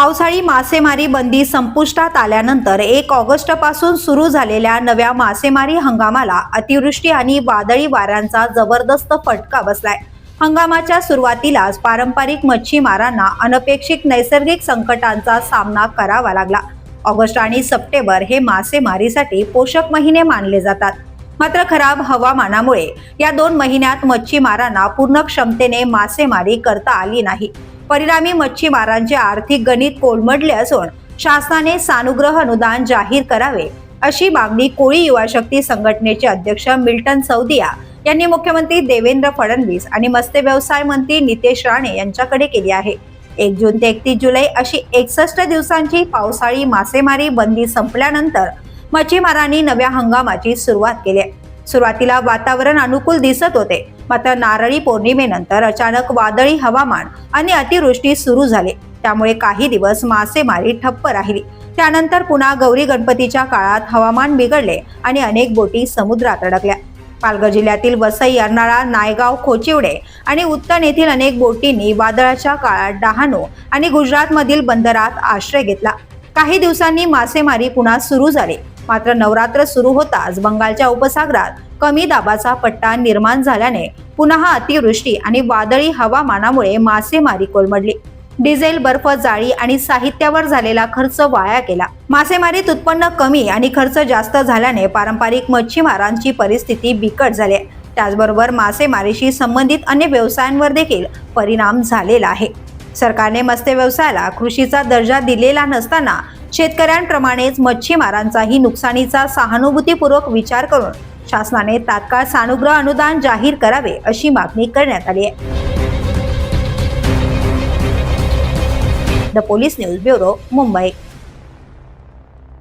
पावसाळी मासेमारी बंदी संपुष्टात आल्यानंतर एक ऑगस्टपासून सुरू झालेल्या नव्या मासेमारी हंगामाला अतिवृष्टी आणि वादळी वाऱ्यांचा जबरदस्त फटका बसलाय. हंगामाच्या सुरुवातीलाच पारंपरिक मच्छीमारांना अनपेक्षित नैसर्गिक संकटांचा सामना करावा लागला. ऑगस्ट आणि सप्टेंबर हे मासेमारीसाठी पोषक महिने मानले जातात. मात्र खराब हवामानामुळे या दोन महिन्यात मच्छीमारांना पूर्ण क्षमतेने मासेमारी करता आली नाही. परिणामी मच्छीमारांचे आर्थिक गणित कोलमडले असून शासनाने सानुग्रह अनुदान जाहीर करावे अशी मागणी कोळी युवा शक्ती संघटनेचे अध्यक्ष मिल्टन सौदिया यांनी मुख्यमंत्री देवेंद्र फडणवीस आणि मत्स्य व्यवसाय मंत्री नितेश राणे यांच्याकडे केली आहे. एक जून ते एकतीस जुलै अशी एकसष्ट दिवसांची पावसाळी मासेमारी बंदी संपल्यानंतर मच्छीमारांनी नव्या हंगामाची सुरुवात केली आहे. सुरुवातीला वातावरण अनुकूल दिसत होते. मात्र नारळी पौर्णिमेनंतर अचानक वादळी हवामान आणि अतिवृष्टी सुरू झाले. त्यामुळे काही दिवस मासेमारी ठप्प राहिली. त्यानंतर पुन्हा गौरी गणपतीच्या काळात हवामान बिघडले आणि अनेक बोटी समुद्रात अडकल्या. पालघर जिल्ह्यातील वसई अर्नाळा नायगाव खोचिवडे आणि उत्तन येथील अनेक बोटींनी वादळाच्या काळात डहाणू आणि गुजरातमधील बंदरात आश्रय घेतला. काही दिवसांनी मासेमारी पुन्हा सुरू झाली. मात्र नवरात्र सुरू होताच बंगालच्या उपसागरात कमी दाबाचा पट्टा निर्माण झाल्याने पुन्हा अतिवृष्टी आणि वादळी हवामानामुळे मासेमारी कोलमडली. डिझेल बर्फ जाळी आणि साहित्यावर झालेला खर्च वाया गेला. मासेमारीत उत्पन्न कमी आणि खर्च जास्त झाल्याने पारंपरिक मच्छीमारांची परिस्थिती बिकट झाली आहे. त्याचबरोबर मासेमारीशी संबंधित अन्य व्यवसायांवर देखील परिणाम झालेला आहे. सरकारने मत्स्य व्यवसायाला कृषीचा दर्जा दिलेला नसताना शेतकऱ्यांप्रमाणेच मच्छीमारांचाही नुकसानीचा सहानुभूतीपूर्वक विचार करून शासनाने तात्काळ सानुग्रह अनुदान जाहीर करावे अशी मागणी करण्यात आली आहे. The police news bureau Mumbai.